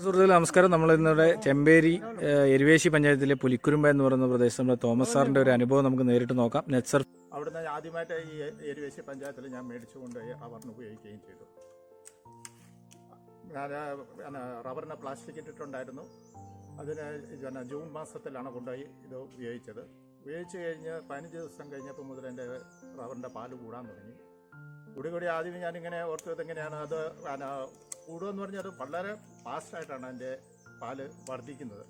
സുഹൃത്തുക്കളെ നമസ്കാരം. നമ്മൾ ഇന്നിവിടെ ചെമ്പേരി എരിവേശി പഞ്ചായത്തിലെ പുലിക്കുരുമ്പ എന്ന് പറയുന്ന പ്രദേശം നമ്മുടെ തോമസ് സാറിന്റെ ഒരു അനുഭവം നമുക്ക് നേരിട്ട് നോക്കാം. നെറ്റ്സർ അവിടുന്ന് ആദ്യമായിട്ട് ഈ എരുവേശി പഞ്ചായത്തിൽ ഞാൻ മേടിച്ചു കൊണ്ടുപോയി അവറിന് ഉപയോഗിക്കുകയും ചെയ്തു. ഞാൻ റബ്ബറിന് പ്ലാസ്റ്റിക് ഇട്ടിട്ടുണ്ടായിരുന്നു. അതിന് ജൂൺ മാസത്തിലാണ് കൊണ്ടുപോയി ഇത് ഉപയോഗിച്ചത്. ഉപയോഗിച്ച് കഴിഞ്ഞ് പതിനഞ്ച് ദിവസം കഴിഞ്ഞപ്പോൾ മുതൽ എന്റെ റബ്ബറിന്റെ പാൽ കൂടാൻ തുടങ്ങി. കൂടി കൂടി ആദ്യം ഞാനിങ്ങനെ ഓർത്തത് എങ്ങനെയാണ് അത് കൂടുമെന്ന് പറഞ്ഞാൽ വളരെ ഫാസ്റ്റായിട്ടാണ് അതിന്റെ പാൽ വർദ്ധിക്കുന്നത്.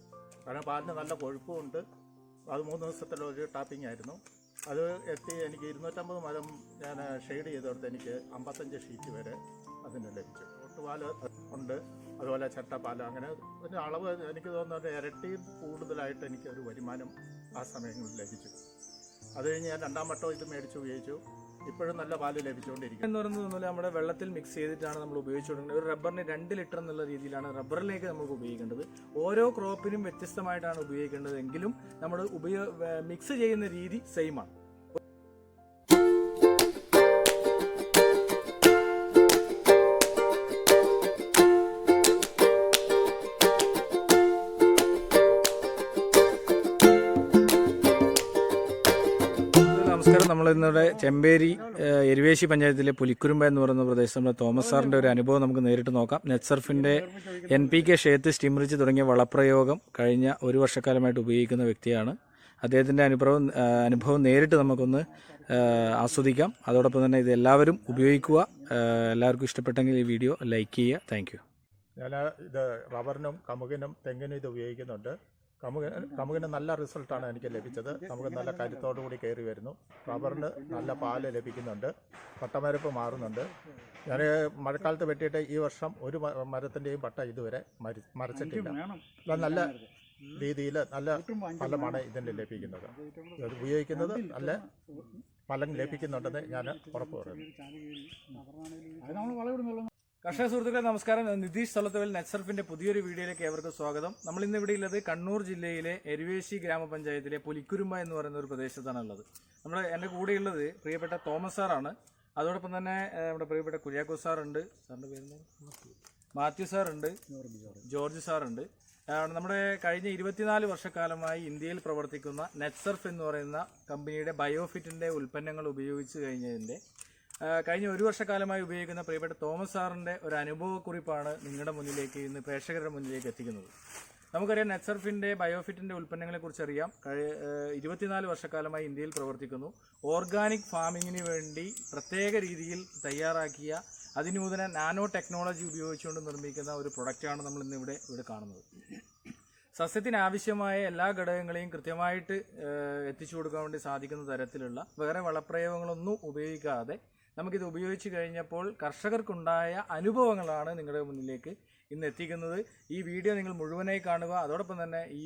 കാരണം പാലിന് നല്ല കൊഴുപ്പുമുണ്ട്. അത് മൂന്ന് ദിവസത്തിലുള്ള ഒരു ടാപ്പിംഗ് ആയിരുന്നു. അത് എത്തി എനിക്ക് ഇരുന്നൂറ്റമ്പത് മരം ഞാൻ ഷെയ്ഡ് ചെയ്തെടുത്ത് എനിക്ക് അമ്പത്തഞ്ച് ഷീറ്റ് വരെ അതിന് ലഭിച്ചു. ഒട്ടുപാൽ ഉണ്ട്. അതുപോലെ ചട്ടപ്പാൽ അങ്ങനെ ഒരു അളവ് എനിക്ക് തോന്നുന്നത് ഇരട്ടി കൂടുതലായിട്ട് എനിക്ക് ഒരു വരുമാനം ആ സമയങ്ങളിൽ ലഭിച്ചു. അത് കഴിഞ്ഞ് ഞാൻ രണ്ടാം വട്ടം ഇത് മേടിച്ച് ഉപയോഗിച്ചു. ഇപ്പോഴും നല്ല പാൽ ലഭിച്ചുകൊണ്ടിരിക്കും എന്ന് പറയുന്നത് നമ്മുടെ വെള്ളത്തിൽ മിക്സ് ചെയ്തിട്ടാണ് നമ്മൾ ഉപയോഗിച്ചുകൊണ്ടിരുന്നത്. ഒരു റബ്ബറിന് രണ്ട് ലിറ്റർ എന്നുള്ള രീതിയിലാണ് റബ്ബറിലേക്ക് നമുക്ക് ഉപയോഗിക്കേണ്ടത്. ഓരോ ക്രോപ്പിനും വ്യത്യസ്തമായിട്ടാണ് ഉപയോഗിക്കേണ്ടത്. എങ്കിലും നമ്മൾ ഉപയോഗ മിക്സ് ചെയ്യുന്ന രീതി സെയിം നമസ്കാരം. നമ്മൾ ഇന്നിവിടെ ചെമ്പേരി എരിവേശി പഞ്ചായത്തിലെ പുലിക്കുരുമ്പ എന്ന് പറയുന്ന പ്രദേശത്ത് നമ്മുടെ തോമസ് സാറിന്റെ ഒരു അനുഭവം നമുക്ക് നേരിട്ട് നോക്കാം. നെറ്റ്സർഫിന്റെ എൻ പി കെ ഷേത്ത് സ്റ്റിമറിച്ച് തുടങ്ങിയ വളപ്രയോഗം കഴിഞ്ഞ ഒരു വർഷക്കാലമായിട്ട് ഉപയോഗിക്കുന്ന വ്യക്തിയാണ്. അദ്ദേഹത്തിന്റെ അനുഭവം അനുഭവം നേരിട്ട് നമുക്കൊന്ന് ആസ്വദിക്കാം. അതോടൊപ്പം തന്നെ ഇത് എല്ലാവരും ഉപയോഗിക്കുക. എല്ലാവർക്കും ഇഷ്ടപ്പെട്ടെങ്കിൽ ഈ വീഡിയോ ലൈക്ക് ചെയ്യുക. താങ്ക് ഞാൻ ഇത് റബ്ബറിനും കമുകിനും തെങ്ങിനും ഇത് ഉപയോഗിക്കുന്നുണ്ട്. കമുകിന് കമുകിന് നല്ല റിസൾട്ടാണ് എനിക്ക് ലഭിച്ചത് നമുക്ക് നല്ല കരുത്തോടു കൂടി കയറി വരുന്നു റബ്ബറിന് നല്ല പാൽ ലഭിക്കുന്നുണ്ട് പട്ടമരപ്പ് മാറുന്നുണ്ട് ഞാൻ മഴക്കാലത്ത് വെട്ടിയിട്ട് ഈ വർഷം ഒരു മരത്തിന്റെയും പട്ട ഇതുവരെ മരി മരച്ചിട്ടില്ല അത് നല്ല രീതിയിൽ നല്ല ഫലമാണ് ഇതിന് ലഭിക്കുന്നത് ഇത് ഉപയോഗിക്കുന്നത് നല്ല ഫലം ലഭിക്കുന്നുണ്ടെന്ന് ഞാൻ ഉറപ്പ് പറയുന്നു കർഷക സുഹൃത്തുക്കളെ നമസ്കാരം. നിതീഷ് സ്ഥലത്തുവൽ നെറ്റ്സർഫിന്റെ പുതിയൊരു വീഡിയോയിലേക്ക് ഏവർക്കും സ്വാഗതം. നമ്മൾ ഇന്ന് ഇവിടെ ഉള്ളത് കണ്ണൂർ ജില്ലയിലെ എരുവേശി ഗ്രാമപഞ്ചായത്തിലെ പുലിക്കുരുമ്പ എന്ന് പറയുന്ന ഒരു പ്രദേശത്താണ് ഉള്ളത്. നമ്മുടെ എന്റെ കൂടെയുള്ളത് പ്രിയപ്പെട്ട തോമസ് സാറാണ്. അതോടൊപ്പം തന്നെ നമ്മുടെ പ്രിയപ്പെട്ട കുര്യാക്കോ സാറുണ്ട്. സാറിന്റെ പേര് മാത്യു സാറുണ്ട്. ജോർജ് സാറുണ്ട്. നമ്മുടെ കഴിഞ്ഞ ഇരുപത്തിനാല് വർഷക്കാലമായി ഇന്ത്യയിൽ പ്രവർത്തിക്കുന്ന നെറ്റ്സർഫ് എന്ന് പറയുന്ന കമ്പനിയുടെ ബയോഫിറ്റിന്റെ ഉൽപ്പന്നങ്ങൾ ഉപയോഗിച്ച് കഴിഞ്ഞതിന്റെ ആ, കഴിഞ്ഞ ഒരു വർഷക്കാലമായി ഉപയോഗിക്കുന്ന പ്രിയപ്പെട്ട തോമസ് സാറിന്റെ ഒരു അനുഭവക്കുറിപ്പാണ് നിങ്ങളുടെ മുന്നിലേക്ക് ഇന്ന് പ്രേക്ഷകരുടെ മുന്നിലേക്ക് എത്തിക്കുന്നത്. നമുക്കറിയാം നെറ്റ്സർഫിന്റെ ബയോഫിറ്റിന്റെ ഉൽപ്പന്നങ്ങളെക്കുറിച്ച് അറിയാം. ഇരുപത്തിനാല് വർഷക്കാലമായി ഇന്ത്യയിൽ പ്രവർത്തിക്കുന്നു. ഓർഗാനിക് ഫാമിങ്ങിന് വേണ്ടി പ്രത്യേക രീതിയിൽ തയ്യാറാക്കിയ അതിനൂതന നാനോ ടെക്നോളജി ഉപയോഗിച്ചുകൊണ്ട് നിർമ്മിക്കുന്ന ഒരു പ്രൊഡക്റ്റാണ് നമ്മൾ ഇന്ന് ഇവിടെ ഇവിടെ കാണുന്നത്. സസ്യത്തിന് ആവശ്യമായ എല്ലാ ഘടകങ്ങളെയും കൃത്യമായിട്ട് എത്തിച്ചു കൊടുക്കാൻ വേണ്ടി സാധിക്കുന്ന തരത്തിലുള്ള വേറെ വളപ്രയോഗങ്ങളൊന്നും ഉപയോഗിക്കാതെ നമുക്കിത് ഉപയോഗിച്ച് കഴിഞ്ഞപ്പോൾ കർഷകർക്കുണ്ടായ അനുഭവങ്ങളാണ് നിങ്ങളുടെ മുന്നിലേക്ക് ഇന്ന് എത്തിക്കുന്നത്. ഈ വീഡിയോ നിങ്ങൾ മുഴുവനായി കാണുക. അതോടൊപ്പം തന്നെ ഈ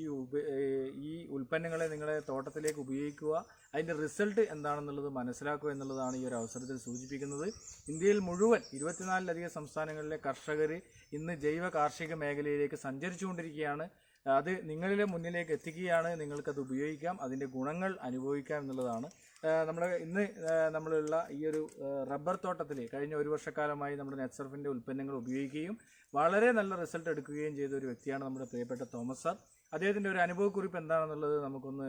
ഈ ഉൽപ്പന്നങ്ങളെ നിങ്ങളുടെ തോട്ടത്തിലേക്ക് ഉപയോഗിക്കുക. അതിന്റെ റിസൾട്ട് എന്താണെന്നുള്ളത് മനസ്സിലാക്കുക എന്നുള്ളതാണ് ഈ ഒരു അവസരത്തിൽ സൂചിപ്പിക്കുന്നത്. ഇന്ത്യയിൽ മുഴുവൻ ഇരുപത്തിനാലിലധികം സംസ്ഥാനങ്ങളിലെ കർഷകർ ഇന്ന് ജൈവ കാർഷിക മേഖലയിലേക്ക് സഞ്ചരിച്ചുകൊണ്ടിരിക്കുകയാണ്. അത് നിങ്ങളിലെ മുന്നിലേക്ക് എത്തിക്കുകയാണ്. നിങ്ങൾക്കത് ഉപയോഗിക്കാം. അതിന്റെ ഗുണങ്ങൾ അനുഭവിക്കാം എന്നുള്ളതാണ്. നമ്മൾ ഇന്ന് നമ്മളുള്ള ഈ ഒരു റബ്ബർ തോട്ടത്തിൽ കഴിഞ്ഞ ഒരു വർഷക്കാലമായി നമ്മുടെ നെറ്റ്സർഫിന്റെ ഉൽപ്പന്നങ്ങൾ ഉപയോഗിക്കുകയും വളരെ നല്ല റിസൾട്ട് എടുക്കുകയും ചെയ്ത ഒരു വ്യക്തിയാണ് നമ്മുടെ പ്രിയപ്പെട്ട തോമസ് സാർ. അദ്ദേഹത്തിന്റെ ഒരു അനുഭവക്കുറിപ്പ് എന്താണെന്നുള്ളത് നമുക്കൊന്ന്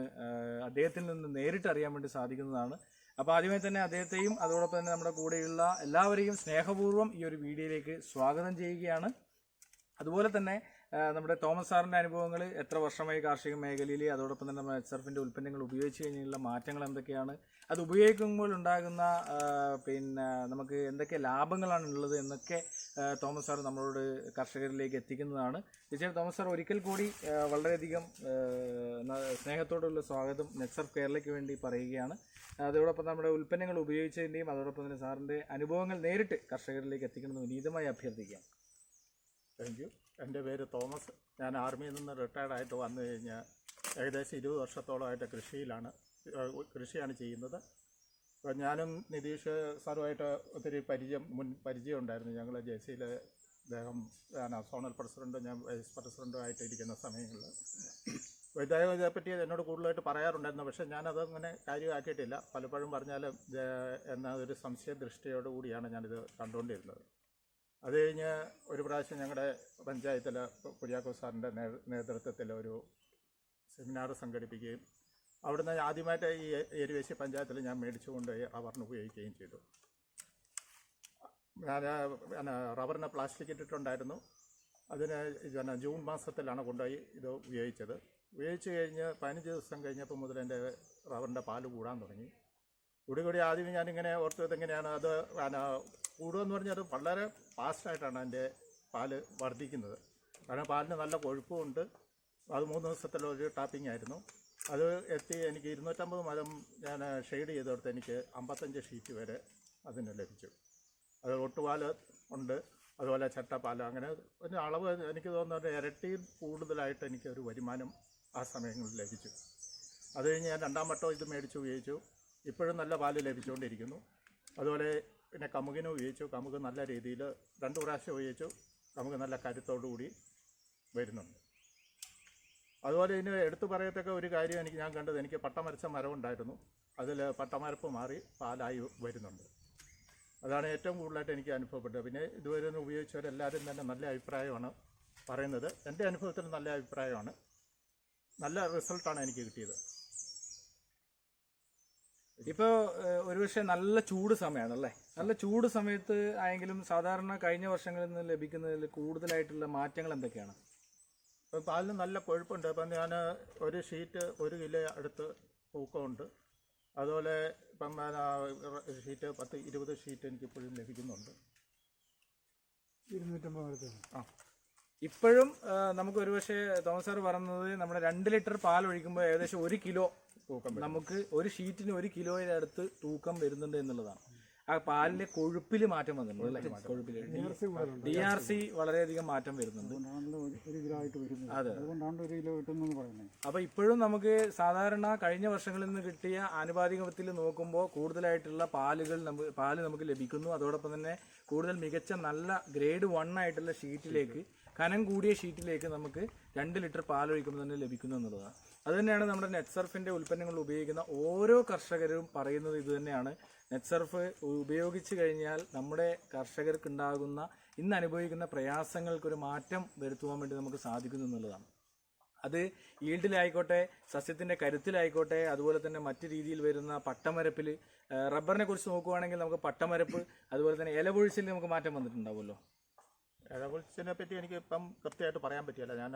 അദ്ദേഹത്തിൽ നിന്ന് നേരിട്ട് അറിയാൻ വേണ്ടി സാധിക്കുന്നതാണ്. അപ്പോൾ ആദ്യമേ തന്നെ അദ്ദേഹത്തെയും അതോടൊപ്പം തന്നെ നമ്മുടെ കൂടെയുള്ള എല്ലാവരെയും സ്നേഹപൂർവം ഈ ഒരു വീഡിയോയിലേക്ക് സ്വാഗതം ചെയ്യുകയാണ്. അതുപോലെ തന്നെ നമ്മുടെ തോമസ് സാറിന്റെ അനുഭവങ്ങൾ എത്ര വർഷമായി കാർഷിക മേഖലയിൽ അതോടൊപ്പം തന്നെ നമ്മുടെ ഉൽപ്പന്നങ്ങൾ ഉപയോഗിച്ച് കഴിഞ്ഞുള്ള മാറ്റങ്ങൾ എന്തൊക്കെയാണ്? അത് ഉപയോഗിക്കുമ്പോൾ ഉണ്ടാകുന്ന പിന്നെ നമുക്ക് എന്തൊക്കെ ലാഭങ്ങളാണ് ഉള്ളത് എന്നൊക്കെ തോമസ് സാർ നമ്മളോട് കർഷകരിലേക്ക് എത്തിക്കുന്നതാണ്. തീർച്ചയായും തോമസ് സാർ ഒരിക്കൽ കൂടി വളരെയധികം സ്നേഹത്തോടുള്ള സ്വാഗതം നെറ്റ്സർഫ് കേരളയ്ക്ക് വേണ്ടി പറയുകയാണ്. അതോടൊപ്പം നമ്മുടെ ഉൽപ്പന്നങ്ങൾ ഉപയോഗിച്ചതിന്റെയും അതോടൊപ്പം തന്നെ സാറിന്റെ അനുഭവങ്ങൾ നേരിട്ട് കർഷകരിലേക്ക് എത്തിക്കണമെന്ന് വിനീതമായി അഭ്യർത്ഥിക്കാം താങ്ക് യു എന്റെ പേര് തോമസ്. ഞാൻ ആർമിയിൽ നിന്ന് റിട്ടയർഡ് ആയിട്ട് വന്നു കഴിഞ്ഞാൽ ഏകദേശം ഇരുപത് വർഷത്തോളമായിട്ട് കൃഷിയിലാണ് കൃഷിയാണ് ചെയ്യുന്നത്. അപ്പോൾ ഞാനും നിതീഷ് സാറുമായിട്ട് ഒത്തിരി പരിചയം മുൻ പരിചയം ഉണ്ടായിരുന്നു. ഞങ്ങൾ ജെ സിയിലെ അദ്ദേഹം സോണൽ പ്രസിഡന്റും ഞാൻ വൈസ് പ്രസിഡന്റും ആയിട്ട് ഇരിക്കുന്ന സമയങ്ങളിൽ ഇദ്ദേഹം ഇതേപ്പറ്റി എന്നോട് കൂടുതലായിട്ട് പറയാറുണ്ടായിരുന്നു. പക്ഷേ ഞാനതങ്ങനെ കാര്യമാക്കിയിട്ടില്ല. പലപ്പോഴും പറഞ്ഞാൽ എന്ന ഒരു സംശയ ദൃഷ്ടിയോടുകൂടിയാണ് ഞാനിത് കണ്ടുകൊണ്ടിരുന്നത്. അത് കഴിഞ്ഞ് ഒരു പ്രാവശ്യം ഞങ്ങളുടെ പഞ്ചായത്തിൽ കുര്യാക്കോ സാറിന്റെ നേതൃത്വത്തിൽ ഒരു സെമിനാർ സംഘടിപ്പിക്കുകയും അവിടുന്ന് ആദ്യമായിട്ട് ഈ എരുവേശി പഞ്ചായത്തിൽ ഞാൻ മേടിച്ചു കൊണ്ടുപോയി റബ്ബറിന് ഉപയോഗിക്കുകയും ചെയ്തു. ഞാൻ റബ്ബറിന് പ്ലാസ്റ്റിക് ഇട്ടിട്ടുണ്ടായിരുന്നു. അതിന് പിന്നെ ജൂൺ മാസത്തിലാണ് കൊണ്ടുപോയി ഇത് ഉപയോഗിച്ചത്. ഉപയോഗിച്ച് കഴിഞ്ഞ് പതിനഞ്ച് ദിവസം കഴിഞ്ഞപ്പോൾ മുതൽ എന്റെ റബ്ബറിന്റെ പാൽ കൂടാൻ തുടങ്ങി. കൂടി കൂടി ആദ്യം ഞാനിങ്ങനെ ഓർത്തത് എങ്ങനെയാണ് അത് കൂടുമെന്ന് പറഞ്ഞാൽ അത് വളരെ ഫാസ്റ്റായിട്ടാണ് എന്റെ പാൽ വർദ്ധിക്കുന്നത്. കാരണം പാലിന് നല്ല കൊഴുപ്പുമുണ്ട്. അത് മൂന്ന് ദിവസത്തിലൊരു ടാപ്പിംഗ് ആയിരുന്നു. അത് എത്തി എനിക്ക് ഇരുന്നൂറ്റമ്പത് മരം ഞാൻ ഷെയ്ഡ് ചെയ്തെടുത്ത് എനിക്ക് അമ്പത്തഞ്ച് ഷീറ്റ് വരെ അതിന് ലഭിച്ചു. അത് ഒട്ടുപാൽ ഉണ്ട്. അതുപോലെ ചട്ടപ്പാൽ. അങ്ങനെ ഒരു അളവ് എനിക്ക് തോന്നുന്നത് ഇരട്ടിയിൽ കൂടുതലായിട്ട് എനിക്ക് ഒരു വരുമാനം ആ സമയങ്ങളിൽ ലഭിച്ചു. അത് കഴിഞ്ഞ് ഞാൻ രണ്ടാം വട്ടം ഇത് മേടിച്ച് ഉപയോഗിച്ചു. ഇപ്പോഴും നല്ല പാൽ ലഭിച്ചുകൊണ്ടിരിക്കുന്നു. അതുപോലെ പിന്നെ കമുകിനെ ഉപയോഗിച്ചു. കമുക് നല്ല രീതിയിൽ രണ്ട് പ്രാവശ്യം ഉപയോഗിച്ചു. കമുക് നല്ല കരുത്തോടു കൂടി വരുന്നുണ്ട്. അതുപോലെ ഇതിന് എടുത്തു പറയത്തക്ക ഒരു കാര്യം എനിക്ക് ഞാൻ കണ്ടത് എനിക്ക് പട്ടമരച്ച മരമുണ്ടായിരുന്നു അതിൽ പട്ടമരപ്പ് മാറി പാലായി വരുന്നുണ്ട്. അതാണ് ഏറ്റവും കൂടുതലായിട്ട് എനിക്ക് അനുഭവപ്പെട്ടത്. പിന്നെ ഇതുവരെ ഉപയോഗിച്ചവരെല്ലാവരും തന്നെ നല്ല അഭിപ്രായമാണ് പറയുന്നത്. എന്റെ അനുഭവത്തിൽ നല്ല അഭിപ്രായമാണ്. നല്ല റിസൾട്ടാണ് എനിക്ക് കിട്ടിയത്. ഇപ്പോ ഏഹ്, ഒരുപക്ഷെ നല്ല ചൂട് സമയമാണല്ലേ നല്ല ചൂട് സമയത്ത് ആയെങ്കിലും സാധാരണ കഴിഞ്ഞ വർഷങ്ങളിൽ നിന്ന് ലഭിക്കുന്നതിൽ കൂടുതലായിട്ടുള്ള മാറ്റങ്ങൾ എന്തൊക്കെയാണ്? ഇപ്പം പാലിന് നല്ല കൊഴുപ്പുണ്ട്. ഇപ്പം ഞാൻ ഒരു ഷീറ്റ് ഒരു കിലോ അടുത്ത് തൂക്കമുണ്ട്. അതുപോലെ ഇപ്പം ഷീറ്റ് പത്ത് ഇരുപത് ഷീറ്റ് എനിക്ക് ഇപ്പോഴും ലഭിക്കുന്നുണ്ട്. ഇരുന്നൂറ്റമ്പത് ആ. ഇപ്പോഴും നമുക്ക് ഒരുപക്ഷെ തോമസ് സാർ പറഞ്ഞത് നമ്മുടെ രണ്ട് ലിറ്റർ പാൽ ഒഴിക്കുമ്പോൾ ഏകദേശം ഒരു കിലോ. നമുക്ക് ഒരു ഷീറ്റിന് ഒരു കിലോയുടെ അടുത്ത് തൂക്കം വരുന്നുണ്ട് എന്നുള്ളതാണ്. ആ പാലിന്റെ കൊഴുപ്പിൽ മാറ്റം വന്നിട്ടുണ്ട് അല്ലേ? കൊഴുപ്പിൽ ഡി ആർ സി വളരെയധികം മാറ്റം വരുന്നുണ്ട്. അതെ. അപ്പൊ ഇപ്പോഴും നമുക്ക് സാധാരണ കഴിഞ്ഞ വർഷങ്ങളിൽ നിന്ന് കിട്ടിയ ആനുപാതികത്തിൽ നോക്കുമ്പോൾ കൂടുതലായിട്ടുള്ള പാലുകൾ നമുക്ക് പാൽ നമുക്ക് ലഭിക്കുന്നു. അതോടൊപ്പം തന്നെ കൂടുതൽ മികച്ച നല്ല ഗ്രേഡ് വൺ ആയിട്ടുള്ള ഷീറ്റിലേക്ക് കനം കൂടിയ ഷീറ്റിലേക്ക് നമുക്ക് രണ്ട് ലിറ്റർ പാൽ ഒഴിക്കുമ്പോൾ തന്നെ ലഭിക്കുന്നു എന്നുള്ളതാണ്. അത് തന്നെയാണ് നമ്മുടെ നെറ്റ് സർഫിന്റെ ഉൽപ്പന്നങ്ങൾ ഉപയോഗിക്കുന്ന ഓരോ കർഷകരും പറയുന്നത് ഇതുതന്നെയാണ്. നെറ്റ് സർഫ് ഉപയോഗിച്ച് കഴിഞ്ഞാൽ നമ്മുടെ കർഷകർക്കുണ്ടാകുന്ന ഇന്ന് അനുഭവിക്കുന്ന പ്രയാസങ്ങൾക്കൊരു മാറ്റം വരുത്തുവാൻ വേണ്ടി നമുക്ക് സാധിക്കുന്നു എന്നുള്ളതാണ്. അത് ഈൽഡിലായിക്കോട്ടെ സസ്യത്തിന്റെ കരുത്തിലായിക്കോട്ടെ അതുപോലെ തന്നെ മറ്റു രീതിയിൽ വരുന്ന പട്ടമരപ്പിൽ റബ്ബറിനെ കുറിച്ച് നോക്കുവാണെങ്കിൽ നമുക്ക് പട്ടമരപ്പ് അതുപോലെ തന്നെ ഇലപൊഴിച്ചിൽ നമുക്ക് മാറ്റം വന്നിട്ടുണ്ടാവുമല്ലോ? ഇലപൊഴിച്ചിനെ പറ്റി എനിക്ക് ഇപ്പം കൃത്യമായിട്ട് പറയാൻ പറ്റില്ല ഞാൻ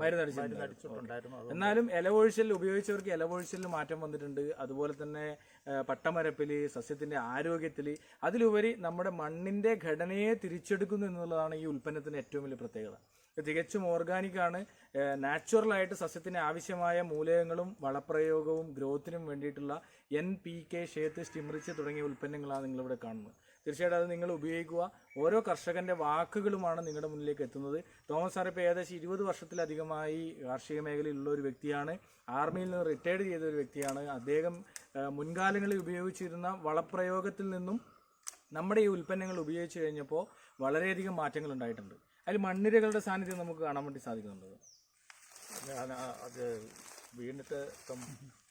മരുന്നടിച്ചിട്ടുണ്ടായിരുന്നു. എന്നാലും ഇലപൊഴിച്ചിൽ ഉപയോഗിച്ചവർക്ക് ഇലവൊഴിച്ചിൽ മാറ്റം വന്നിട്ടുണ്ട്. അതുപോലെ തന്നെ പട്ടമരപ്പിൽ പട്ടമരപ്പിൽ സസ്യത്തിന്റെ ആരോഗ്യത്തിൽ അതിലുപരി നമ്മുടെ മണ്ണിന്റെ ഘടനയെ തിരിച്ചെടുക്കുന്നു എന്നുള്ളതാണ് ഈ ഉൽപ്പന്നത്തിന്റെ ഏറ്റവും വലിയ പ്രത്യേകത. തികച്ചും ഓർഗാനിക് ആണ്. നാച്ചുറൽ ആയിട്ട് സസ്യത്തിന് ആവശ്യമായ മൂലകങ്ങളും വളപ്രയോഗവും ഗ്രോത്തിനും വേണ്ടിയിട്ടുള്ള എൻ പി കെ ഷേത്ത് സ്റ്റിമറിച്ച് തുടങ്ങിയ ഉൽപ്പന്നങ്ങളാണ് നിങ്ങളിവിടെ കാണുന്നത്. തീർച്ചയായിട്ടും അത് നിങ്ങൾ ഉപയോഗിക്കുക. ഓരോ കർഷകന്റെ വാക്കുകളുമാണ് നിങ്ങളുടെ മുന്നിലേക്ക് എത്തുന്നത്. തോമസ് സാർ ഇപ്പോൾ ഏകദേശം ഇരുപത് വർഷത്തിലധികമായി കാർഷിക മേഖലയിലുള്ള ഒരു വ്യക്തിയാണ്. ആർമിയിൽ നിന്ന് റിട്ടയർഡ് ചെയ്ത ഒരു വ്യക്തിയാണ്. അദ്ദേഹം മുൻകാലങ്ങളിൽ ഉപയോഗിച്ചിരുന്ന വളപ്രയോഗത്തിൽ നിന്നും നമ്മുടെ ഈ ഉൽപ്പന്നങ്ങൾ ഉപയോഗിച്ച് കഴിഞ്ഞപ്പോൾ വളരെയധികം മാറ്റങ്ങൾ ഉണ്ടായിട്ടുണ്ട്. അതിൽ മണ്ണിരകളുടെ സാന്നിധ്യം നമുക്ക് കാണാൻ വേണ്ടി സാധിക്കുന്നുണ്ട്. അത് വീണിട്ട്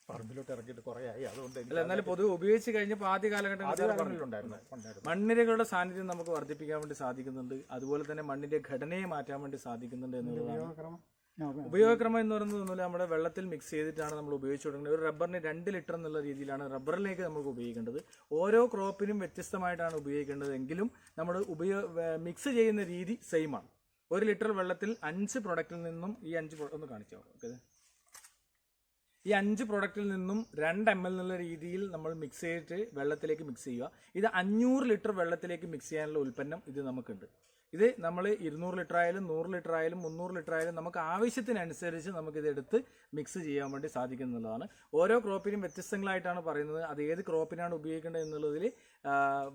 പറമ്പിലോട്ട് ഇറക്കിയിട്ട് കുറേ ആയി. അതുകൊണ്ട് അല്ല എന്നാലും പൊതുവെ ഉപയോഗിച്ച് കഴിഞ്ഞപ്പോൾ ആദ്യ കാലഘട്ടങ്ങളിൽ മണ്ണിരകളുടെ സാന്നിധ്യം നമുക്ക് വർദ്ധിപ്പിക്കാൻ വേണ്ടി സാധിക്കുന്നുണ്ട്. അതുപോലെ തന്നെ മണ്ണിന്റെ ഘടനയെ മാറ്റാൻ വേണ്ടി സാധിക്കുന്നുണ്ട് എന്നുള്ളതാണ്. ഉപയോഗക്രമം? എന്ന് പറയുന്നത് ഒന്നുമില്ല. നമ്മുടെ വെള്ളത്തിൽ മിക്സ് ചെയ്തിട്ടാണ് നമ്മൾ ഉപയോഗിച്ചു തുടങ്ങുന്നത് ഒരു റബ്ബറിന് രണ്ട് ലിറ്റർ എന്നുള്ള രീതിയിലാണ് റബ്ബറിലേക്ക് നമുക്ക് ഉപയോഗിക്കേണ്ടത്. ഓരോ ക്രോപ്പിനും വ്യത്യസ്തമായിട്ടാണ് ഉപയോഗിക്കേണ്ടത്. എങ്കിലും നമ്മൾ ഉപയോഗ മിക്സ് ചെയ്യുന്ന രീതി സെയിമാണ് ഒരു ലിറ്റർ വെള്ളത്തിൽ അഞ്ച് പ്രൊഡക്റ്റിൽ നിന്നും ഈ അഞ്ച് ഒന്ന് കാണിച്ചോ? ഓക്കെ. ഈ അഞ്ച് പ്രൊഡക്റ്റിൽ നിന്നും രണ്ട് എം എൽ എന്നുള്ള രീതിയിൽ നമ്മൾ മിക്സ് ചെയ്തിട്ട് വെള്ളത്തിലേക്ക് മിക്സ് ചെയ്യുക. ഇത് അഞ്ഞൂറ് ലിറ്റർ വെള്ളത്തിലേക്ക് മിക്സ് ചെയ്യാനുള്ള ഉൽപ്പന്നം ഇത് നമുക്കുണ്ട്. ഇത് നമ്മൾ ഇരുന്നൂറ് ലിറ്റർ ആയാലും നൂറ് ലിറ്റർ ആയാലും മുന്നൂറ് ലിറ്റർ ആയാലും നമുക്ക് ആവശ്യത്തിനനുസരിച്ച് നമുക്കിത് എടുത്ത് മിക്സ് ചെയ്യാൻ വേണ്ടി സാധിക്കുന്നുള്ളതാണ് ഓരോ ക്രോപ്പിനും വ്യത്യസ്തങ്ങളായിട്ടാണ് പറയുന്നത്. അത് ഏത് ക്രോപ്പിനാണ് ഉപയോഗിക്കേണ്ടത് എന്നുള്ളതിൽ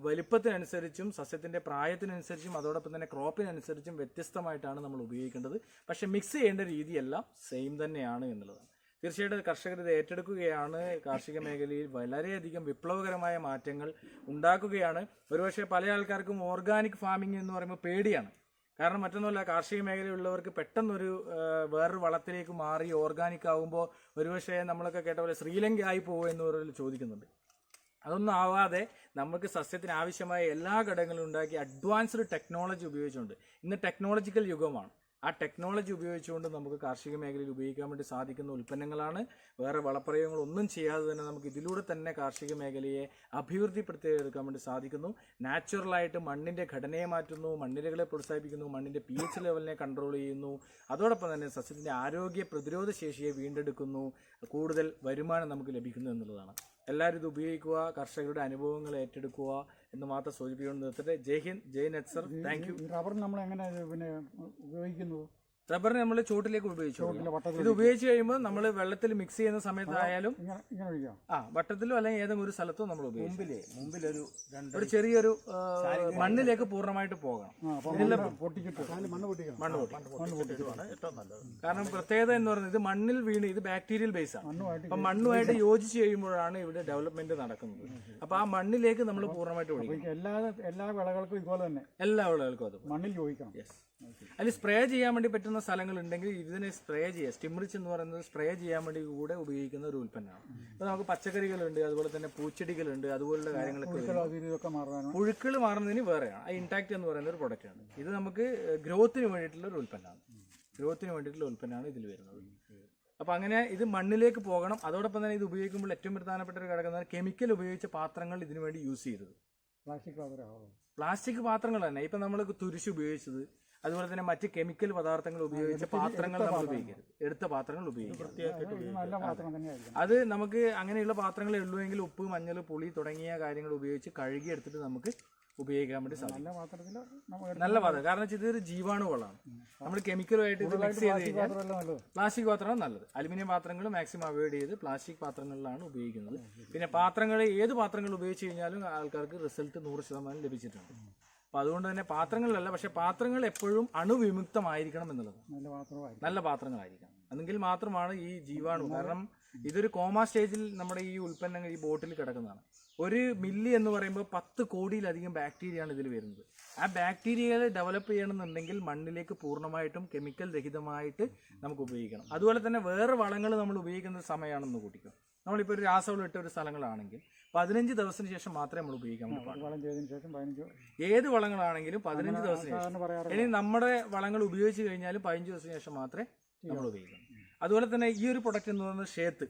വലിപ്പത്തിനനുസരിച്ചും സസ്യത്തിന്റെ പ്രായത്തിനനുസരിച്ചും അതോടൊപ്പം തന്നെ ക്രോപ്പിനനുസരിച്ചും വ്യത്യസ്തമായിട്ടാണ് നമ്മൾ ഉപയോഗിക്കേണ്ടത്. പക്ഷേ മിക്സ് ചെയ്യേണ്ട രീതിയെല്ലാം സെയിം തന്നെയാണ് എന്നുള്ളതാണ്. തീർച്ചയായിട്ടും കർഷകർ ഇത് ഏറ്റെടുക്കുകയാണ്. കാർഷിക മേഖലയിൽ വളരെയധികം വിപ്ലവകരമായ മാറ്റങ്ങൾ ഉണ്ടാക്കുകയാണ്. ഒരുപക്ഷെ പല ആൾക്കാർക്കും ഓർഗാനിക് ഫാമിംഗ് എന്ന് പറയുമ്പോൾ പേടിയാണ്. കാരണം മറ്റൊന്നുമല്ല കാർഷിക മേഖലയുള്ളവർക്ക് പെട്ടെന്നൊരു വേറൊരു വളത്തിലേക്ക് മാറി ഓർഗാനിക് ആകുമ്പോൾ ഒരുപക്ഷെ നമ്മളൊക്കെ കേട്ട പോലെ ശ്രീലങ്ക ആയി പോകുമോ എന്ന് ചോദിക്കുന്നുണ്ട്. അതൊന്നും ആവാതെ നമുക്ക് സസ്യത്തിന് ആവശ്യമായ എല്ലാ ഘടകങ്ങളും ഉണ്ടാക്കി അഡ്വാൻസ്ഡ് ടെക്നോളജി ഉപയോഗിച്ചുകൊണ്ട്. ഇന്ന് ടെക്നോളജിക്കൽ യുഗമാണ്. ആ ടെക്നോളജി ഉപയോഗിച്ചുകൊണ്ട് നമുക്ക് കാർഷിക മേഖലയിൽ ഉപയോഗിക്കാൻ വേണ്ടി സാധിക്കുന്ന ഉൽപ്പന്നങ്ങളാണ്. വേറെ വളപ്രയോഗങ്ങളൊന്നും ചെയ്യാതെ തന്നെ നമുക്ക് ഇതിലൂടെ തന്നെ കാർഷിക മേഖലയെ അഭിവൃദ്ധിപ്പെടുത്തിയെടുക്കാൻ വേണ്ടി സാധിക്കുന്നു. നാച്ചുറലായിട്ട് മണ്ണിന്റെ ഘടനയെ മാറ്റുന്നു മണ്ണിരകളെ പ്രോത്സാഹിപ്പിക്കുന്നു മണ്ണിന്റെ പി എച്ച് ലെവലിനെ കൺട്രോൾ ചെയ്യുന്നു. അതോടൊപ്പം തന്നെ സസ്യത്തിന്റെ ആരോഗ്യ പ്രതിരോധ ശേഷിയെ വീണ്ടെടുക്കുന്നു. കൂടുതൽ വരുമാനം നമുക്ക് ലഭിക്കുന്നു എന്നുള്ളതാണ്. എല്ലാവരും ഇത് ഉപയോഗിക്കുക കർഷകരുടെ അനുഭവങ്ങൾ ഏറ്റെടുക്കുക എന്ന് മാത്രം സൂചിപ്പിച്ചുകൊണ്ട് നിർത്തട്ടെ Jai Hind Jai net sir thank you. Rubber നമ്മൾ എങ്ങനെ പിന്നെ ഉപയോഗിക്കുന്നത് റബ്ബറിന് നമ്മൾ ചോട്ടിലേക്ക് ഉപയോഗിച്ചു ഇത് ഉപയോഗിച്ച് കഴിയുമ്പോൾ നമ്മൾ വെള്ളത്തിൽ മിക്സ് ചെയ്യുന്ന സമയത്തായാലും ആ വട്ടത്തിലോ അല്ലെങ്കിൽ ഏതെങ്കിലും ഒരു സ്ഥലത്തോ നമ്മൾ ഉപയോഗിക്കും മുമ്പിൽ മുമ്പിലൊരു രണ്ട് ഒരു ചെറിയൊരു മണ്ണിലേക്ക് പൂർണമായിട്ട് പോകണം. മണ്ണ് പൊട്ടിക്കണം. കാരണം പ്രത്യേകത എന്ന് പറയുന്നത് ഇത് മണ്ണിൽ വീണ് ഇത് ബാക്ടീരിയൽ ബേസ് ആണ്. മണ്ണുമായിട്ട് അപ്പൊ മണ്ണുമായിട്ട് യോജിച്ച് കഴിയുമ്പോഴാണ് ഇവിടെ ഡെവലപ്മെന്റ് നടക്കുന്നത്. അപ്പൊ ആ മണ്ണിലേക്ക് നമ്മൾ പൂർണമായിട്ട് ഒഴിക്കും എല്ലാ എല്ലാ വിളകൾക്കും ഇതുപോലെ തന്നെ. എല്ലാ വിളകൾക്കും അത് മണ്ണിൽ യോജിക്കണം. യെസ് അതിൽ സ്പ്രേ ചെയ്യാൻ വേണ്ടി പറ്റുന്ന സ്ഥലങ്ങൾ ഉണ്ടെങ്കിൽ ഇതിനെ സ്പ്രേ ചെയ്യുക. സ്റ്റിംറിച്ച് എന്ന് പറയുന്നത് സ്പ്രേ ചെയ്യാൻ വേണ്ടി കൂടെ ഉപയോഗിക്കുന്ന ഒരു ഉൽപ്പന്നമാണ്. അപ്പോൾ നമുക്ക് പച്ചക്കറികളുണ്ട് അതുപോലെ തന്നെ പൂച്ചെടികളുണ്ട് അതുപോലുള്ള കാര്യങ്ങളൊക്കെ പുഴുക്കൾ മാറുന്നതിന് വേറെയാണ്. ആ ഇൻടാക്ട് എന്ന് പറയുന്ന ഒരു പ്രൊഡക്റ്റ് ആണ്. ഇത് നമുക്ക് ഗ്രോത്തിന് വേണ്ടിയിട്ടുള്ള ഒരു ഉൽപ്പന്നമാണ്. ഗ്രോത്തിന് വേണ്ടിയിട്ടുള്ള ഉൽപ്പന്നമാണ് ഇതിൽ വരുന്നത്. അപ്പൊ അങ്ങനെ ഇത് മണ്ണിലേക്ക് പോകണം. അതോടൊപ്പം തന്നെ ഇത് ഉപയോഗിക്കുമ്പോൾ ഏറ്റവും പ്രധാനപ്പെട്ട ഒരു ഘടകം കെമിക്കൽ ഉപയോഗിച്ച പാത്രങ്ങൾ ഇതിനു വേണ്ടി യൂസ് ചെയ്തത്. പ്ലാസ്റ്റിക് പാത്രങ്ങൾ തന്നെ ഇപ്പൊ നമ്മൾ തുരിശ് ഉപയോഗിച്ചത്. അതുപോലെ തന്നെ മറ്റ് കെമിക്കൽ പദാർത്ഥങ്ങൾ ഉപയോഗിച്ച പാത്രങ്ങൾ നമ്മൾ ഉപയോഗിക്കരുത്. എടുത്ത പാത്രങ്ങൾ ഉപയോഗിക്കരുത്. അത് നമുക്ക് അങ്ങനെയുള്ള പാത്രങ്ങളേ ഉള്ളൂവെങ്കിൽ ഉപ്പ് മഞ്ഞൾ പുളി തുടങ്ങിയ കാര്യങ്ങൾ ഉപയോഗിച്ച് കഴുകി എടുത്തിട്ട് നമുക്ക് ഉപയോഗിക്കാൻ വേണ്ടി സാധിക്കും. നല്ല നല്ല പാത്രം. കാരണം വെച്ചാൽ ഇതൊരു ജീവാണുകളാണ് നമ്മൾ കെമിക്കലുമായിട്ട് ഇത് മിക്സ് ചെയ്ത് കഴിഞ്ഞാൽ പാത്രമല്ല നല്ലത് പ്ലാസ്റ്റിക് പാത്രമാണ് നല്ലത്. അലുമിനിയം പാത്രങ്ങൾ മാക്സിമം അവോയ്ഡ് ചെയ്ത് പ്ലാസ്റ്റിക് പാത്രങ്ങളിലാണ് ഉപയോഗിക്കുന്നത്. പിന്നെ പാത്രങ്ങൾ ഏത് പാത്രങ്ങൾ ഉപയോഗിച്ച് കഴിഞ്ഞാലും ആൾക്കാർക്ക് റിസൾട്ട് നൂറ് ശതമാനം ലഭിച്ചിട്ടുണ്ട്. അപ്പൊ അതുകൊണ്ട് തന്നെ പാത്രങ്ങളിലല്ല പക്ഷെ പാത്രങ്ങൾ എപ്പോഴും അണുവിമുക്തമായിരിക്കണം എന്നുള്ളത്. നല്ല പാത്രമായിരിക്കും നല്ല പാത്രങ്ങളായിരിക്കണം. എന്നെങ്കിൽ മാത്രമാണ് ഈ ജീവാണു. കാരണം ഇതൊരു കോമ സ്റ്റേജിൽ നമ്മുടെ ഈ ഉൽപ്പന്നങ്ങൾ ഈ ബോട്ടിൽ കിടക്കുന്നതാണ്. ഒരു മില്ലി എന്ന് പറയുമ്പോൾ പത്ത് കോടിയിലധികം ബാക്ടീരിയയാണ് ഇതിൽ വരുന്നത്. ആ ബാക്ടീരിയകളെ ഡെവലപ്പ് ചെയ്യണമെന്നുണ്ടെങ്കിൽ മണ്ണിലേക്ക് പൂർണമായിട്ടും കെമിക്കൽ രഹിതമായിട്ട് നമുക്ക് ഉപയോഗിക്കണം. അതുപോലെ തന്നെ വേറെ വളങ്ങൾ നമ്മൾ ഉപയോഗിക്കുന്ന സമയമാണെന്ന് കൂട്ടിക്കും. നമ്മളിപ്പോൾ ഒരു രാസവളം ഇട്ട ഒരു സ്ഥലങ്ങളാണെങ്കിൽ പതിനഞ്ച് ദിവസത്തിന് ശേഷം മാത്രമേ നമ്മൾ ഉപയോഗിക്കാൻ പറ്റൂ ഏത് വളങ്ങളാണെങ്കിലും പതിനഞ്ച് ദിവസത്തിന് ശേഷം. ഇനി നമ്മുടെ വളങ്ങൾ ഉപയോഗിച്ച് കഴിഞ്ഞാൽ പതിനഞ്ച് ദിവസത്തിന് ശേഷം മാത്രമേ നമ്മൾ ഉപയോഗിക്കണം അതുപോലെ തന്നെ ഈ ഒരു പ്രൊഡക്റ്റ് എന്ന് പറയുന്നത് ഷേത്ത്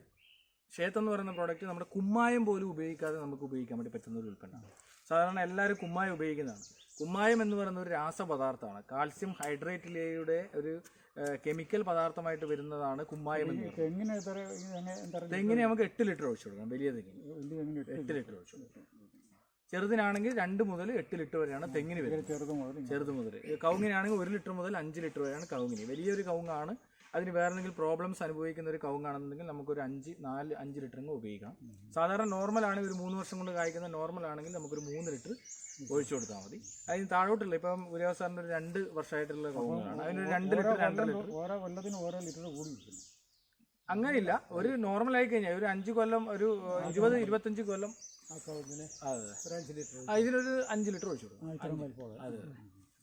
ഷേത്ത് എന്ന് പറയുന്ന പ്രൊഡക്റ്റ് നമ്മുടെ കുമ്മായം പോലും ഉപയോഗിക്കാതെ നമുക്ക് ഉപയോഗിക്കാൻ വേണ്ടി പറ്റുന്ന ഒരു ഉൽപ്പന്നമാണ്. സാധാരണ എല്ലാവരും കുമ്മായം ഉപയോഗിക്കുന്നതാണ്. കുമ്മായം എന്ന് പറയുന്ന ഒരു രാസപദാർത്ഥമാണ്. കാൽസ്യം ഹൈഡ്രേറ്റിലയുടെ ഒരു കെമിക്കൽ പദാർത്ഥമായിട്ട് വരുന്നതാണ് കുമ്മായം എന്ന് പറയുന്നത്. തെങ്ങിന് നമുക്ക് എട്ട് ലിറ്റർ ഒഴിച്ചു കൊടുക്കാം. വലിയ തെങ്ങിന് എട്ട് ലിറ്റർ ഒഴിച്ചു കൊടുക്കാം? ചെറുതിനാണെങ്കിൽ രണ്ട് മുതൽ എട്ട് ലിറ്റർ വരെയാണ് തെങ്ങിന് വരുന്നത്. ചെറുത് മുതൽ കൗങ്ങിനാണെങ്കിൽ ചെറുത് മുതൽ. കവുങ്ങിനാണെങ്കിൽ ഒരു ലിറ്റർ മുതൽ അഞ്ച് ലിറ്റർ വരെയാണ് കവുങ്ങിന്. വലിയൊരു കവുങ്ങാണ് അതിന് വേറെ എന്തെങ്കിലും പ്രോബ്ലംസ് അനുഭവിക്കുന്ന ഒരു കവുങ്ങാണെന്നുണ്ടെങ്കിൽ നമുക്കൊരു അഞ്ച് നാല് അഞ്ച് ലിറ്റർ ഉപയോഗിക്കാം. സാധാരണ നോർമൽ ആണെങ്കിൽ ഒരു മൂന്ന് വർഷം കൊണ്ട് കായ്ക്കുന്ന നോർമൽ ആണെങ്കിൽ നമുക്കൊരു മൂന്ന് ലിറ്റർ ഒഴിച്ചു കൊടുത്താൽ മതി. അതിന് താഴോട്ടില്ല ഇപ്പം ഉരവസാറിന്റെ ഒരു രണ്ട് വർഷമായിട്ടുള്ള കവുങ്ങാണ്. അതിന് രണ്ട് ലിറ്റർ രണ്ട് ലിറ്റർ. ഓരോ കൊല്ലത്തിന് ഓരോ ലിറ്റർ കൂടി അങ്ങനെയില്ല. ഒരു നോർമൽ ആയി കഴിഞ്ഞാൽ ഒരു അഞ്ച് കൊല്ലം ഒരു ഇരുപത് ഇരുപത്തഞ്ച് കൊല്ലം. ഇതിനൊരു അഞ്ച് ലിറ്റർ ഒഴിച്ചു കൊടുക്കും അതെ.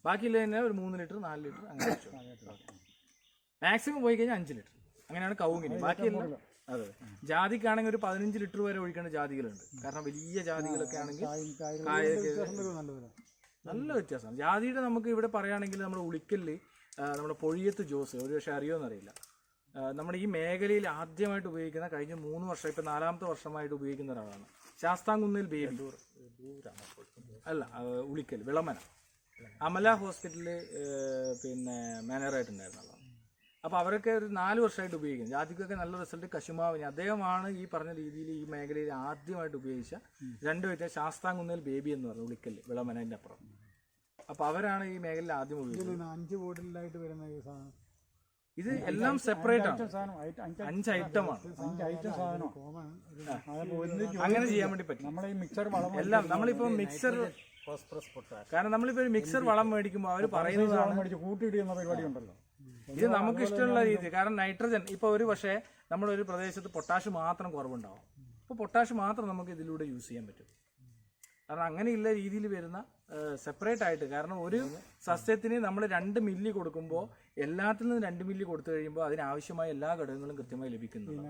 ബാക്കിയുള്ള തന്നെ ഒരു മൂന്ന് ലിറ്റർ നാല് ലിറ്റർ അങ്ങനെ. മാക്സിമം പോയി കഴിഞ്ഞാൽ അഞ്ച് ലിറ്റർ. അങ്ങനെയാണ് കവുങ്ങിന് ബാക്കി അതെ. ജാതിക്കാണെങ്കിൽ ഒരു പതിനഞ്ച് ലിറ്റർ വരെ ഒഴിക്കേണ്ട ജാതികളുണ്ട്. കാരണം വലിയ ജാതികളൊക്കെ ആണെങ്കിൽ നല്ല വ്യത്യാസമാണ്. ജാതിയുടെ നമുക്ക് ഇവിടെ പറയുകയാണെങ്കിൽ നമ്മുടെ ഉളിക്കലിൽ നമ്മുടെ പൊഴിയത്ത് ജോസ് ഒരു പക്ഷേ അറിയുമെന്നറിയില്ല ആ, നമ്മുടെ ഈ മേഖലയിൽ ആദ്യമായിട്ട് ഉപയോഗിക്കുന്ന കഴിഞ്ഞ മൂന്ന് വർഷം ഇപ്പം നാലാമത്തെ വർഷമായിട്ട് ഉപയോഗിക്കുന്ന ഒരാളാണ്. ശാസ്താംകുന്നിൽ ബേബി. അല്ല ഉളിക്കൽ വിളമന അമല ഹോസ്പിറ്റലിൽ പിന്നെ മാനേജറായിട്ടുണ്ടായിരുന്ന ആളാണ്. അപ്പോൾ അവരൊക്കെ ഒരു നാല് വർഷമായിട്ട് ഉപയോഗിക്കുന്നു. ജാതിക്കൊക്കെ നല്ല റിസൾട്ട് കശുമാവിന്. അദ്ദേഹമാണ് ഈ പറഞ്ഞ രീതിയിൽ ഈ മേഖലയിൽ ആദ്യമായിട്ട് ഉപയോഗിച്ച രണ്ട് വ്യക്തി ശാസ്താംകുന്നിൽ ബേബി എന്ന് പറഞ്ഞു ഉളിക്കൽ വിളമനന്റെ അപ്പുറം. അപ്പോൾ അവരാണ് ഈ മേഖലയിൽ ആദ്യം ഉപയോഗിക്കുന്നത് അഞ്ച് ബോട്ടിലായിട്ട് വരുന്ന ഈ സാധനം. ഇത് എല്ലാം സെപ്പറേറ്റ് ആണ്. അഞ്ച് ഐറ്റം സാധനം അങ്ങനെ ചെയ്യാൻ വേണ്ടി പറ്റും. ഈ മിക്സർ വളം എല്ലാം നമ്മളിപ്പോ മിക്സർ കാരണം നമ്മളിപ്പോ ഒരു മിക്സർ വളം മേടിക്കുമ്പോൾ അവർ പറയുന്നത് കൂട്ടിയിടുന്ന പരിപാടി ഉണ്ടല്ലോ. ഇത് നമുക്ക് ഇഷ്ടമുള്ള രീതി. കാരണം നൈട്രജൻ ഇപ്പൊ ഒരു പക്ഷേ നമ്മുടെ ഒരു പ്രദേശത്ത് പൊട്ടാഷ് മാത്രം കുറവുണ്ടാവും. അപ്പോൾ പൊട്ടാഷ് മാത്രം നമുക്ക് ഇതിലൂടെ യൂസ് ചെയ്യാൻ പറ്റും. കാരണം അങ്ങനെയുള്ള രീതിയിൽ വരുന്ന സെപ്പറേറ്റ് ആയിട്ട് കാരണം ഒരു സസ്യത്തിന് നമ്മൾ രണ്ട് മില്ലി കൊടുക്കുമ്പോൾ എല്ലാത്തിൽ നിന്നും രണ്ട് മില്ലി കൊടുത്തു കഴിയുമ്പോൾ അതിനാവശ്യമായ എല്ലാ ഘടകങ്ങളും കൃത്യമായി ലഭിക്കുന്നതാണ്.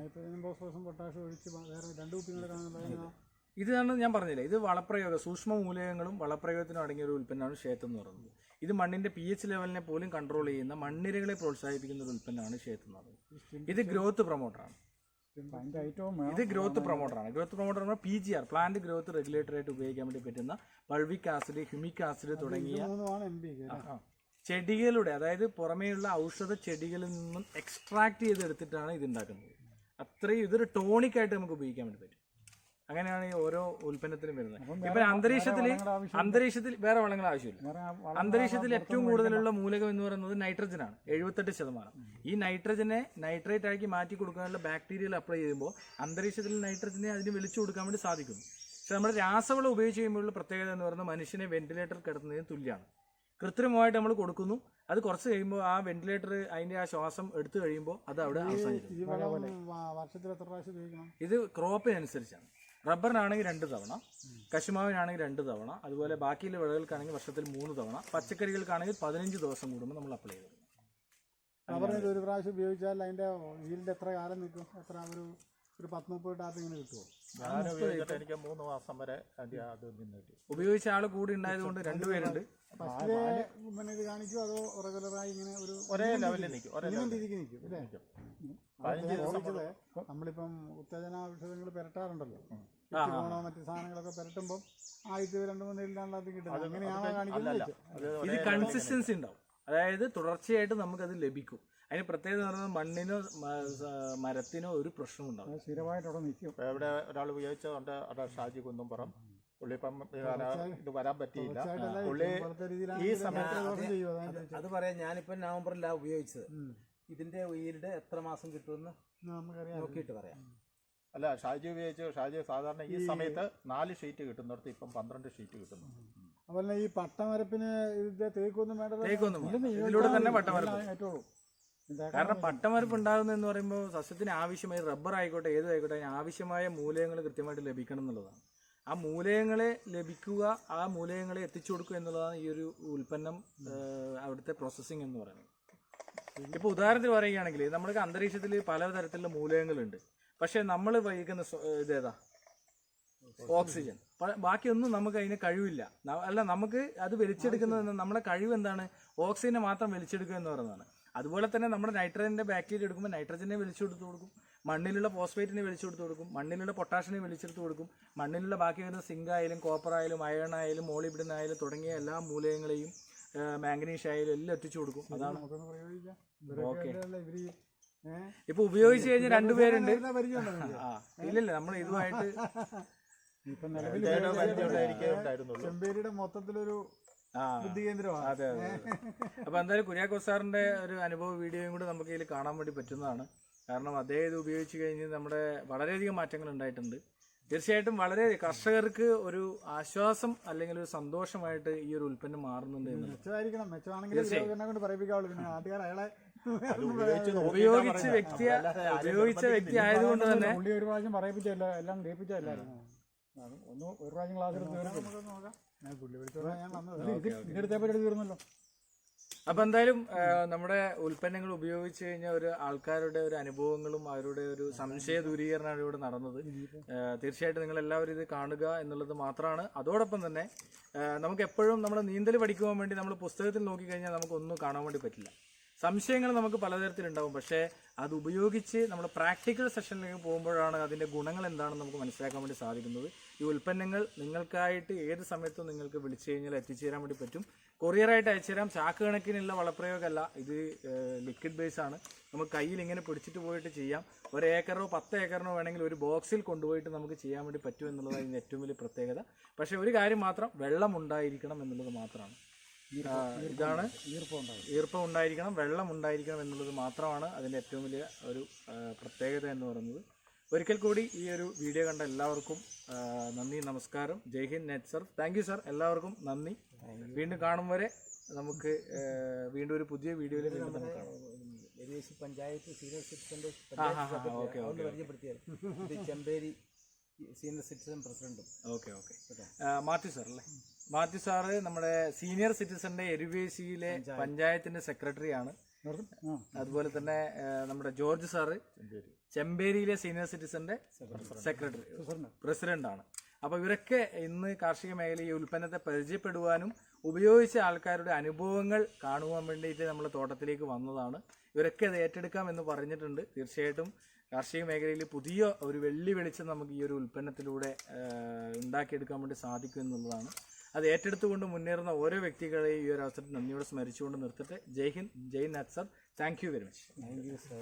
ഇതാണ് ഞാൻ പറഞ്ഞില്ല ഇത് വളപ്രയോഗ സൂക്ഷ്മ മൂലകങ്ങളും വളപ്രയോഗത്തിനും അടങ്ങിയ ഒരു ഉൽപ്പന്നമാണ് ക്ഷേത്രം എന്ന് പറയുന്നത്. ഇത് മണ്ണിന്റെ പി എച്ച് ലെവലിനെ പോലും കൺട്രോൾ ചെയ്യുന്ന മണ്ണിരകളെ പ്രോത്സാഹിപ്പിക്കുന്ന ഒരു ഉൽപ്പന്നമാണ് ക്ഷേത്രം എന്ന് പറയുന്നത്. ഇത് ഗ്രോത്ത് പ്രൊമോട്ടറാണ് ഇത് ഗ്രോത്ത് പ്രൊമോട്ടറാണ് ഗ്രോത്ത് പ്രൊമോട്ടർ പറഞ്ഞാൽ P G R plant growth regulator ആയിട്ട് ഉപയോഗിക്കാൻ വേണ്ടി പറ്റുന്ന ബൾവിക് ആസിഡ് ഹ്യൂമിക് ആസിഡ് തുടങ്ങിയ ചെടികളുടെ അതായത് പുറമേയുള്ള ഔഷധ ചെടികളിൽ നിന്നും എക്സ്ട്രാക്ട് ചെയ്തെടുത്തിട്ടാണ് ഇത് ഉണ്ടാക്കുന്നത്. അത്രയും ഇതൊരു ടോണിക് ആയിട്ട് നമുക്ക് ഉപയോഗിക്കാൻ വേണ്ടി പറ്റും. അങ്ങനെയാണ് ഈ ഓരോ ഉൽപ്പന്നത്തിലും വരുന്നത്. ഇപ്പൊ അന്തരീക്ഷത്തിൽ അന്തരീക്ഷത്തിൽ വേറെ വളങ്ങൾ ആവശ്യമില്ല. അന്തരീക്ഷത്തിൽ ഏറ്റവും കൂടുതലുള്ള മൂലകം എന്ന് പറയുന്നത് നൈട്രജൻ ആണ് എഴുപത്തെട്ട് ശതമാനം. ഈ നൈട്രജനെ നൈട്രേറ്റ് ആക്കി മാറ്റി കൊടുക്കാനുള്ള ബാക്ടീരിയൽ അപ്ലൈ ചെയ്യുമ്പോൾ അന്തരീക്ഷത്തിൽ നൈട്രജനെ അതിന് വിളിച്ചു കൊടുക്കാൻ വേണ്ടി സാധിക്കുന്നു. പക്ഷെ നമ്മുടെ രാസവളം ഉപയോഗിച്ച് കഴിയുമ്പോഴുള്ള പ്രത്യേകത എന്ന് പറയുന്നത് മനുഷ്യനെ വെന്റിലേറ്റർ കിടത്തുന്നതിന് തുല്യമാണ്. കൃത്രിമമായിട്ട് നമ്മൾ കൊടുക്കുന്നു. അത് കുറച്ച് കഴിയുമ്പോൾ ആ വെന്റിലേറ്റർ അതിന്റെ ആ ശ്വാസം എടുത്തു കഴിയുമ്പോൾ അത് അവിടെ അവസാനിക്കും. ഇത് ക്രോപ്പിനനുസരിച്ചാണ്. റബ്ബറിനാണെങ്കിൽ രണ്ട് തവണ കശുമാവിനാണെങ്കിൽ രണ്ട് തവണ അതുപോലെ ബാക്കിയുള്ള വിളകൾക്കാണെങ്കിൽ വർഷത്തിൽ മൂന്ന് തവണ പച്ചക്കറികൾക്കാണെങ്കിൽ പതിനഞ്ച് ദിവസം കൂടുമ്പോൾ നമ്മൾ അപ്ലൈ ചെയ്തു റബ്ബറിന് ഒരു പ്രാവശ്യം ഉപയോഗിച്ചാൽ അതിന്റെ ഈൽഡ് എത്ര കാലം നിൽക്കും? എത്ര ഒരു ഒരു പത്ത് മുപ്പത് ടാപ്പ് ഇങ്ങനെ കിട്ടുമോ ഞാൻ ഉപയോഗിച്ചിട്ട് എനിക്ക് മൂന്ന് മാസം വരെ അതിന്റെ അത് നിന്ന് കിട്ടി. ഉപയോഗിച്ച ആൾ കൂടി ഉണ്ടായതുകൊണ്ട് രണ്ടുപേരുണ്ട് ഫസ്റ്റ് പിന്നെ ഇത് അതോ റെഗുലറായി ഇങ്ങനെ ഒരു ഒരേ ലെവലിൽ നിൽക്കും ഒരേ രീതിക്ക് നിൽക്കും. അല്ലേ. പതിനഞ്ച് ദിവസം നമ്മളിപ്പം ഉത്തേജന ഔഷധങ്ങൾ പെരട്ടാറുണ്ടല്ലോ. പോണോ മറ്റു സാധനങ്ങളൊക്കെ പുരട്ടുമ്പോൾ ആദ്യത്തെ രണ്ട് മൂന്ന് ഇല്ലാണ്ട് അത് കിട്ടുന്നത്. അങ്ങനെയാണോ കാണിക്കുന്നത് ഇത് കൺസിസ്റ്റൻസി ഉണ്ടാവും. അതായത് തുടർച്ചയായിട്ട് നമുക്കത് ലഭിക്കും. അതിന് പ്രത്യേകത എന്ന് പറയുന്നത് മണ്ണിനോ മരത്തിനോ ഒരു പ്രശ്നം ഉണ്ടാവും സ്ഥിരമായിട്ട് അവിടെ നിൽക്കും. ഇവിടെ ഒരാൾ ഉപയോഗിച്ചതുകൊണ്ട് അവിടെ ഷാജി കുന്നുംപുറം പുള്ളി ഇപ്പം ഇത് വരാൻ പറ്റിയില്ല. പുള്ളി ഈ സമയത്ത് അത് പറയാ ഞാനിപ്പോ നവംബറിലാണ് ഉപയോഗിച്ചത്. ഇതിന്റെ ഉയരുടെ എത്ര മാസം കിട്ടുമെന്ന് നമുക്കറിയാം. നോക്കിയിട്ട് പറയാം. അല്ല ഷാജി ഉപയോഗിച്ച് ഷാജി സാധാരണ ഈ സമയത്ത് നാല് ഷീറ്റ് കിട്ടുന്നിടത്ത് ഇപ്പം പന്ത്രണ്ട് ഷീറ്റ് കിട്ടുന്നു അതുപോലെ ഈ പട്ടമരപ്പിന് ഇതിന്റെ തേക്കൊന്നും വേണ്ടത് തേക്കൊന്നും വേണ്ട. ഇല്ലെന്നേ, ഇതിലൂടെ തന്നെ പട്ടമരം പട്ടമരപ്പ്. ആയിട്ടുള്ളൂ. കാരണം പട്ടമരപ്പ് ഉണ്ടാകുന്ന എന്ന് പറയുമ്പോൾ സസ്യത്തിന് ആവശ്യമായ റബ്ബർ ആയിക്കോട്ടെ ഏതും ആയിക്കോട്ടെ അതിന് ആവശ്യമായ മൂലകങ്ങൾ കൃത്യമായിട്ട് ലഭിക്കണം എന്നുള്ളതാണ്. ആ മൂലയങ്ങളെ ലഭിക്കുക ആ മൂലയങ്ങളെ എത്തിച്ചു കൊടുക്കുക എന്നുള്ളതാണ് ഈ ഒരു ഉൽപ്പന്നം അവിടുത്തെ പ്രോസസ്സിംഗ് എന്ന് പറയുന്നത്. ഇപ്പൊ ഉദാഹരണത്തിൽ പറയുകയാണെങ്കിൽ നമ്മുടെ അന്തരീക്ഷത്തിൽ പല തരത്തിലുള്ള മൂലകങ്ങളുണ്ട്. പക്ഷേ നമ്മൾ വഹിക്കുന്ന ഇതേതാ ഓക്സിജൻ. ബാക്കിയൊന്നും നമുക്ക് അതിന് കഴിവില്ല. അല്ല നമുക്ക് അത് വലിച്ചെടുക്കുന്നത് നമ്മുടെ കഴിവ് എന്താണ്? ഓക്സിജനെ മാത്രം വലിച്ചെടുക്കുക എന്ന് പറയുന്നതാണ്. അതുപോലെ തന്നെ നമ്മുടെ നൈട്രജന്റെ ബാക്ടീരിയ എടുക്കുമ്പോൾ നൈട്രജനെ വലിച്ചെടുത്ത് കൊടുക്കും. മണ്ണിലുള്ള ഫോസ്ഫേറ്റിനെ വലിച്ചെടുത്ത് കൊടുക്കും. മണ്ണിലുള്ള പൊട്ടാഷിനെ വലിച്ചെടുത്ത് കൊടുക്കും. മണ്ണിലുള്ള ബാക്കി വരുന്ന സിങ്ക് ആയാലും കോപ്പർ ആയാലും അയൺ ആയാലും മോളിബിഡൻ ആയാലും തുടങ്ങിയ എല്ലാ മൂലകങ്ങളെയും മാംഗനീഷ് ആയാലും എല്ലാം എത്തിച്ചു കൊടുക്കും. അതാണ് ഓക്കെ ഇപ്പൊ ഉപയോഗിച്ച് കഴിഞ്ഞാൽ രണ്ടുപേരുണ്ട് ഇല്ലല്ല നമ്മൾ ഇതുമായിട്ട് ചെമ്പേരിയുടെ മൊത്തത്തിലൊരു ബുദ്ധി കേന്ദ്രമാണ് അതെ അതെ. അപ്പൊ എന്തായാലും കുര്യാക്കോസ് സാറിന്റെ ഒരു അനുഭവ വീഡിയോയും കൂടെ നമുക്ക് ഇതിൽ കാണാൻ വേണ്ടി പറ്റുന്നതാണ്. കാരണം അതേ ഇത് ഉപയോഗിച്ച് കഴിഞ്ഞ് നമ്മുടെ വളരെയധികം മാറ്റങ്ങൾ ഉണ്ടായിട്ടുണ്ട്. തീർച്ചയായിട്ടും വളരെ കർഷകർക്ക് ഒരു ആശ്വാസം അല്ലെങ്കിൽ ഒരു സന്തോഷമായിട്ട് ഈ ഒരു ഉൽപ്പന്നം മാറുന്നുണ്ട് മെച്ചമായിരിക്കണം. മെച്ചമാണെങ്കിൽ കൊണ്ട് പറയിപ്പിക്കാവുള്ളൂ. പിന്നെ നാട്ടുകാർ അയാളെ ഉപയോഗിച്ച് ഉപയോഗിച്ച വ്യക്തി ഉപയോഗിച്ച വ്യക്തി ആയതുകൊണ്ട് തന്നെ പുള്ളി ഒരു പ്രാവശ്യം പറയിപ്പിച്ചല്ല എല്ലാം കേൾപ്പിച്ചല്ലായിരുന്നു ഒന്ന് ഒരു പ്രാവശ്യം ക്ലാസ് എടുത്ത് നോക്കാം. തീർന്നല്ലോ അപ്പൊ എന്തായാലും നമ്മുടെ ഉൽപ്പന്നങ്ങൾ ഉപയോഗിച്ച് കഴിഞ്ഞാൽ ഒരു ആൾക്കാരുടെ ഒരു അനുഭവങ്ങളും അവരുടെ ഒരു സംശയ ദൂരീകരണമാണ് ഇവിടെ നടന്നത്. തീർച്ചയായിട്ടും നിങ്ങൾ എല്ലാവരും ഇത് കാണുക എന്നുള്ളത് മാത്രമാണ്. അതോടൊപ്പം തന്നെ നമുക്ക് എപ്പോഴും നമ്മൾ നീന്തൽ പഠിക്കുവാൻ വേണ്ടി നമ്മൾ പുസ്തകത്തിൽ നോക്കിക്കഴിഞ്ഞാൽ നമുക്ക് ഒന്നും കാണാൻ വേണ്ടി പറ്റില്ല. സംശയങ്ങൾ നമുക്ക് പലതരത്തിലുണ്ടാവും. പക്ഷേ അത് ഉപയോഗിച്ച് നമ്മൾ പ്രാക്ടിക്കൽ സെഷനിലേക്ക് പോകുമ്പോഴാണ് അതിന്റെ ഗുണങ്ങൾ എന്താണെന്ന് നമുക്ക് മനസ്സിലാക്കാൻ വേണ്ടി സാധിക്കുന്നത്. ഈ ഉൽപ്പന്നങ്ങൾ നിങ്ങൾക്കായിട്ട് ഏത് സമയത്തും നിങ്ങൾക്ക് വിളിച്ചു കഴിഞ്ഞാൽ എത്തിച്ചേരാൻ വേണ്ടി പറ്റും. കൊറിയറായിട്ട് അയച്ചുതരാം. ചാക്ക് കണക്കിനുള്ള വളപ്രയോഗമല്ല. ഇത് ലിക്വിഡ് ബേസ് ആണ്. നമുക്ക് കയ്യിൽ ഇങ്ങനെ പിടിച്ചിട്ട് പോയിട്ട് ചെയ്യാം. ഒരു ഏക്കറോ പത്ത് ഏക്കറിനോ വേണമെങ്കിൽ ഒരു ബോക്സിൽ കൊണ്ടുപോയിട്ട് നമുക്ക് ചെയ്യാൻ വേണ്ടി പറ്റും എന്നുള്ളതാണ് ഇതിന്റെ ഏറ്റവും വലിയ പ്രത്യേകത. പക്ഷേ ഒരു കാര്യം മാത്രം വെള്ളം ഉണ്ടായിരിക്കണം എന്നുള്ളത് മാത്രമാണ്. ഇതാണ് ഈർപ്പം ഉണ്ടായിരിക്കണം വെള്ളം ഉണ്ടായിരിക്കണം എന്നുള്ളത് മാത്രമാണ് അതിന്റെ ഏറ്റവും വലിയ ഒരു പ്രത്യേകത എന്ന് പറയുന്നത്. ഒരിക്കൽ കൂടി ഈ ഒരു വീഡിയോ കണ്ട എല്ലാവർക്കും നന്ദി നമസ്കാരം. Jai Hind net sir thank you sir എല്ലാവർക്കും നന്ദി. വീണ്ടും കാണും വരെ നമുക്ക് വീണ്ടും ഒരു പുതിയ വീഡിയോയിൽ വീണ്ടും നമുക്ക് കാണാം. എരുവേശി പഞ്ചായത്ത് സീനിയർ സിറ്റിസന്റെ ഇത് ചെമ്പേരി സീനിയർ സിറ്റിസൺ പ്രസിഡന്റും ഓക്കെ ഓക്കെ. മാത്യു സാർ അല്ലേ? മാത്യു സാറ് നമ്മുടെ സീനിയർ സിറ്റിസന്റെ എരുവേശിയിലെ പഞ്ചായത്തിന്റെ സെക്രട്ടറി ആണ് അതുപോലെ തന്നെ നമ്മുടെ ജോർജ് സാറ് ചെമ്പേരിയിലെ സീനിയർ സിറ്റിസന്റെ സെക്രട്ടറി. പ്രസിഡന്റ്. ആണ് അപ്പൊ ഇവരൊക്കെ ഇന്ന് കാർഷിക മേഖലയിൽ ഈ ഉൽപ്പന്നത്തെ പരിചയപ്പെടുവാനും ഉപയോഗിച്ച ആൾക്കാരുടെ അനുഭവങ്ങൾ കാണുവാൻ വേണ്ടിയിട്ട് നമ്മൾ തോട്ടത്തിലേക്ക് വന്നതാണ്. ഇവരൊക്കെ അത് ഏറ്റെടുക്കാം എന്ന് പറഞ്ഞിട്ടുണ്ട്. തീർച്ചയായിട്ടും കാർഷിക മേഖലയിൽ പുതിയ ഒരു വെള്ളി വെളിച്ചം നമുക്ക് ഈ ഒരു ഉൽപ്പന്നത്തിലൂടെ ഉണ്ടാക്കിയെടുക്കാൻ വേണ്ടി സാധിക്കും എന്നുള്ളതാണ്. അത് ഏറ്റെടുത്തുകൊണ്ട് മുന്നേറുന്ന ഓരോ വ്യക്തികളെയും ഈ ഒരു അവസരത്തിൽ നന്ദിയോടെ സ്മരിച്ചുകൊണ്ട് നിർത്തട്ടെ Jai Hind Jai Nath sir. Thank you very much. Thank you sir.